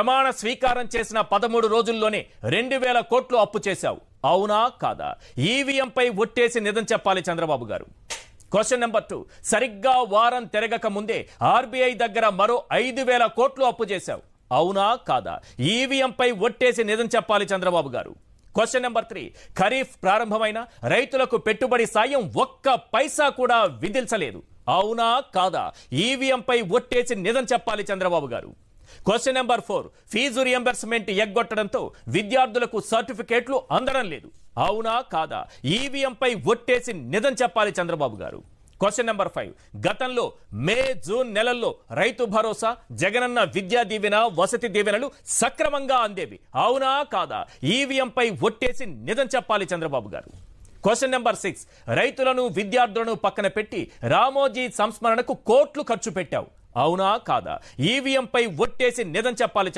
ప్రమాణ స్వీకారం చేసిన పదమూడు రోజుల్లోనే రెండు వేల కోట్లు అప్పు చేశావు. అవునా కాదా? ఈవీఎంపై ఒట్టేసి నిజం చెప్పాలి చంద్రబాబు గారు. క్వశ్చన్ నెంబర్ టూ సరిగ్గా వారం తిరగక ముందే ఆర్బీఐ దగ్గర మరో ఐదు వేల కోట్లు అప్పు చేశావు. అవునా కాదా? ఈవీఎంపై ఒట్టేసి నిజం చెప్పాలి చంద్రబాబు గారు. క్వశ్చన్ నెంబర్ త్రీ ఖరీఫ్ ప్రారంభమైన రైతులకు పెట్టుబడి సాయం ఒక్క పైసా కూడా విధించలేదు. అవునా కాదా? ఈవీఎంపై ఒట్టేసి నిజం చెప్పాలి Chandrababu garu. Question number four fees reimbursement ఎగ్గొట్టడంతో విద్యార్థులకు సర్టిఫికేట్లు అందడం లేదు. అవునా కాదా? ఈవీఎంపై ఒట్టేసి నిజం చెప్పాలి చంద్రబాబు గారు. క్వశ్చన్ నెంబర్ ఫైవ్ గతంలో మే జూన్ నెలల్లో రైతు భరోసా జగనన్న విద్యా దీవెన వసతి దీవెనలు సక్రమంగా అందేవి. అవునా కాదా? ఈవీఎంపై ఒట్టేసి నిజం చెప్పాలి చంద్రబాబు గారు. క్వశ్చన్ నెంబర్ సిక్స్ రైతులను విద్యార్థులను పక్కన పెట్టి రామోజీ సంస్మరణకు కోట్లు ఖర్చు పెట్టావు. అవునా కాదా? ఈవీఎంపై ఒట్టేసి నిజం చెప్పాలి